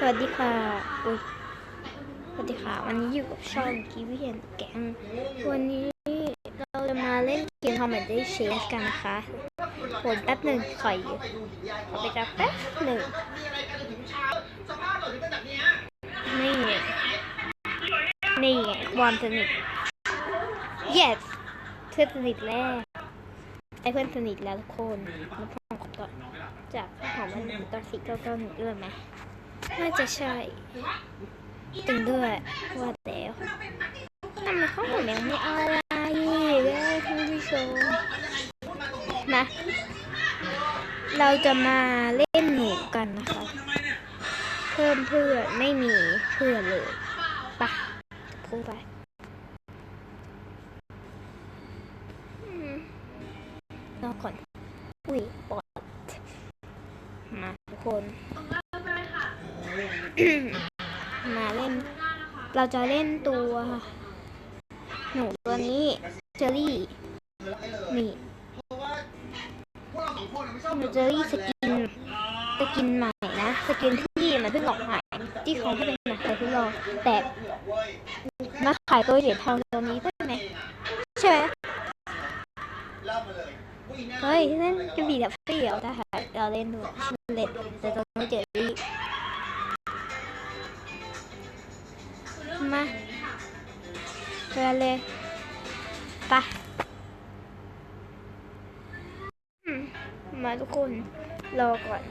สวัสดีค่ะอุ๊ยสวัสดีค่ะ วันนี้อยู่กับช่องกีวีเห็นแกง วันนี้เราจะมาเล่นเกม How Many Change กันนะคะผมแป๊บหนึ่งขออยู่ขอไปกับแป๊บหนึ่งนี่ไงนี่ไงวามสนิท yes เพื่อนสนิทแล้วไอ้เพื่อนสนิทแล้วทุกคนมาพร้อมกันก่อนจากของมันตอนสี่เก้าเก้าหนึ่งด้วยไหม น่าจะใช่ตึงด้วยว่าแล้วทำไมเขาผมยังไม่เอาอะไรเลยท่านผู้ชมนะเราจะมาเล่นหนูกันนะคะ เพิ่มเพื่อนไม่มีเพื่อนเลยไปะพูดไปอืมรอก่อน อุ้ยปอดมาทุกคน มาเล่น เราจะเล่นตัว หนูตัวนี้เจอรี่ นี่หนูเจอรี่สกิน สกินใหม่นะ สกินที่มันเพิ่งออกใหม่ที่เขาให้เป็นหนังไทยทดลองแต่มาขายตัวเหรียญทองตัวนี้ได้ไหมใช่ไหมเฮ้ยเล่นกระบี่กับเปรี้ยวถ้าหากเราเล่นดูเล่นแต่ตัวนี้เจอรี่ มาเชิญเลยปอืมาทุกคน รอก่อน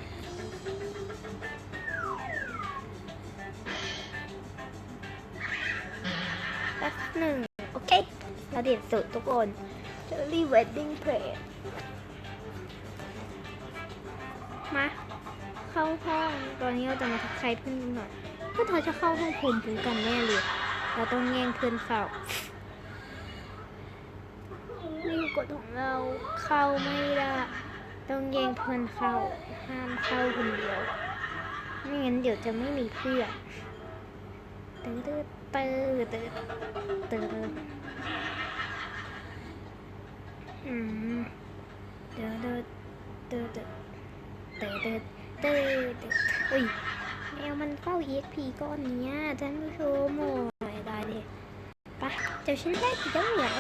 แป๊บหนึ่ง โอเค เราเด็ดสุดทุกคนเจอรี่เวดดิ้งเพลย์มา เข้าห้อง ตอนนี้เราจะมาทักทายเพื่อนกันหน่อย ถ้าเธอจะเข้าห้องภูมิคุมกันแน่เลย เราต้องแย่งเพื่อนเขาไม่กดของเราเข้าไม่ได้ ต้องแย่งเพื่อนเขาห้ามเข้าคนเดียว ไม่งั้นเดี๋ยวจะไม่มีเพื่อนเติร์ดเติร์ดเติร์ดเติร์ดอืมเติร์ดเติร์ดเติร์ดเติร์ดเติร์ดเติร์ดเอ้ย แมวมันเฝ้า EXP ก้อนเนี้ยท่านผู้ชมโอ้ยได้เลยปะเดี๋ยวฉันได้กี่เจ้าเหนียว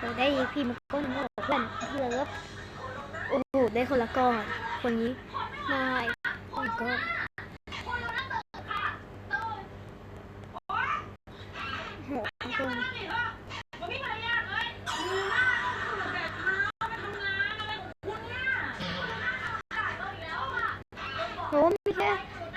เราได้ EXP มาก้อนหนึงแล้วเพื่อนเล้วโอ้โหได้คนละก้อนคนนี้ได้คนก้อนโหก้อนโหมีแค่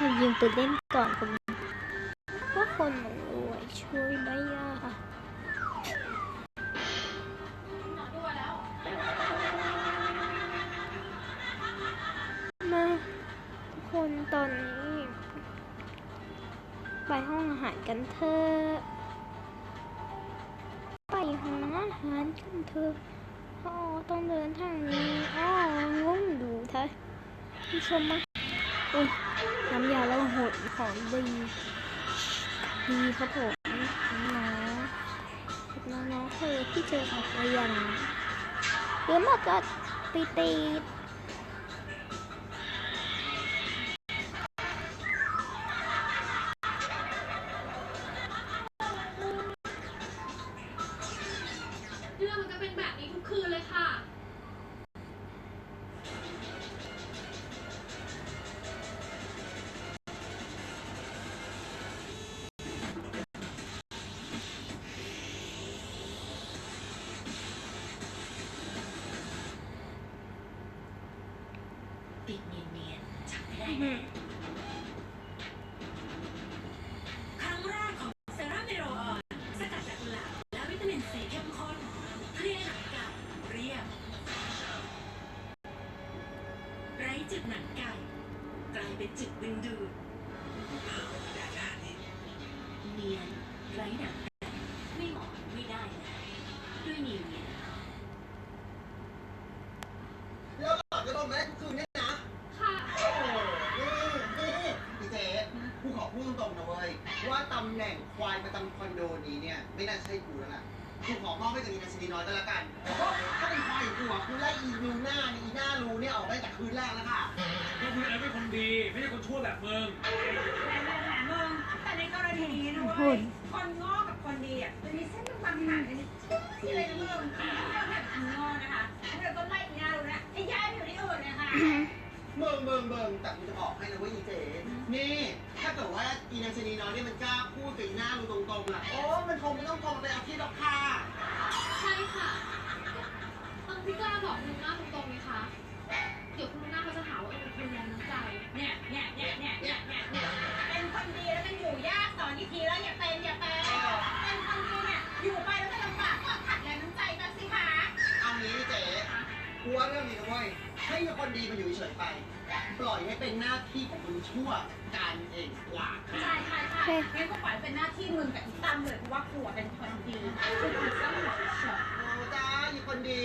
ให้ยิงไปเล่นก่อนผมว่าคนหนูวยช่วยไม่ยากมาทุกคนตอนนี้ ไปห้องอาหารกันเถอะไปห้องอาหารกันเถอะอ๋อต้องเดินทางนี้อ๋องงดูเถอะที่ชมมา อุ้ยน้ำยาแล้วหดของดีดีครับผมน้องๆน้องเคยที่เจอกับเรียนหรือมาก็ตีตีเรื่องมันก็เป็นแบบนี้ทุกคืนเลยค่ะ ปิดเนียนๆจับไม่ได้อื้อหือครั้งแรกของเซรั่มเนโรออนสกัดจากกุหลาบและวิตามินซีเข้มข้นเคลียร์หนังไก่เรียบ ไร้จุดหนังไก่กลายเป็นจุดดึงดูดเนียนไร้หนังไก่ไม่หมอนไม่ได้เลยด้วยนิวเนียน เดี๋ยวหลอดจะโดนมาได้ทุกคืนเนี่ยนะ ค่ะ โอ้โหนี่นี่พี่เจ๊กูขอพูดตรงๆนะเว้ย ว่าตำแหน่งควายประจำคอนโดนี้เนี่ยไม่น่าใช่กูแล้วล่ะกูขอมอบให้กับอีนาซีน้อยก็แล้วกันเพราะถ้าเป็นควายของกูอะกูไล่อีนิวหน้านี่อีหน้ารูเนี่ยออกได้จากคืนแรกแล้วค่ะก็คุณไอ้เป็นคนดี ไม่ใช่คนชั่วแบบมึงมึงแต่ในกรณีนี้นะโหเว้ดยคนโง่กับคนดีอะจะมีเส้นบางๆห่างกันนิดที่เลยนะมึงคนแบบคนโง่นะคะถ้าเกิดต้นไล่ เบิ่งเบิ่งเบิ่งแต่กูจะบอกให้นะเว่าอีเจ๊นี่ถ้าเกิดว่าอีนาซีน้อยเนี่ยมันกล้าพูดกับอีหน้ารูตรงๆล่ะโอ้มันคงไม่ต้องโทรมาเป็นอาทิตย์หรอกค่ะใช่ค่ะบางพี่กล้าบอกคุณหน้าตรงๆไหมคะเดี๋ยวคุณหน้าเขาจะหาว่าเออเป็นคนแรงน้ำใจ เนี่ยเนี่ยเนี่ยเนี่ยเนี่ยเนี่ยเนี่ยเป็นคนดีแล้วมันอยู่ยากสอนอีกทีแล้วอย่าเป็นอย่าเป็นเป็น กูว่าเรื่องนี้นะเว้ยให้คนดีมันอยู่เฉยๆไป ปล่อยให้เป็นหน้าที่ของคนชั่วการเองกว่าใช่ใช่ใช่งั้นก็ปล่อยเป็นหน้าที่มึงกับอีตั้มเลยเพราะว่ากูอะเป็นคนดีกูต้องหลับเฉย โอ้จ้าอยู่คนดี